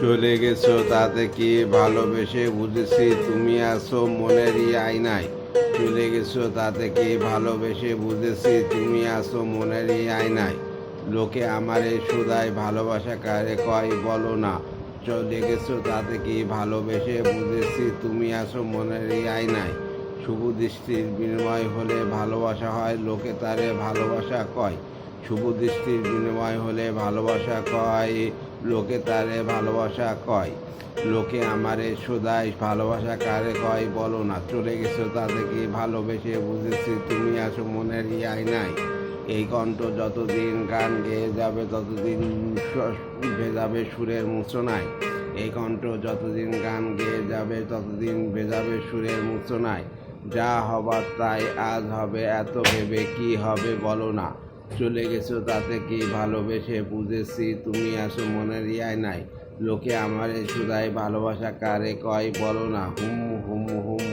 চলে গেছো, তাতে কি ভালোবেসে বুঝেছি? তুমি আসো মনেরই আয়নায় চলে গেছো, তাতে কি ভালোবেসে বুঝেছি? তুমি আসো মনেরই আয়নায় লোকে আমারে সুদায় ভালোবাসা কারে কয় বলো না। চলে গেছো, তাতে কি ভালোবেসে বুঝেছি? তুমি আসো মনেরই আয়নায় শুভ দৃষ্টির বিনিময় হলে ভালোবাসা হয়, লোকে তারে ভালোবাসা কয়। শুভ দৃষ্টির বিনিময় হলে ভালোবাসা কয়, লোকে তারে ভালোবাসা কয়। লোকে আমারে সুদাই ভালোবাসা কারে কয় বলো না, চলে গেছো তাদেরকে ভালোবেসে বুঝেছি, তুমি আসো মনের ইয়াই নাই। এই কণ্ঠ যতদিন গান গেয়ে যাবে, ততদিন ভেজাবে সুরের মূর্ছনায় এই কণ্ঠ যতদিন গান গেয়ে যাবে, ততদিন ভেজাবে সুরের মূর্ছনায় যা হবার তাই আজ হবে, এত ভেবে কি হবে বলো না। চলে গেছো, তাতে কি ভালোবেসে বুঝেছি? তুমি আসো, মনের ইয়ায় নাই। লোকে আমারে সুদায় ভালোবাসা কারে কয় বলো না। হুম হুম হুম।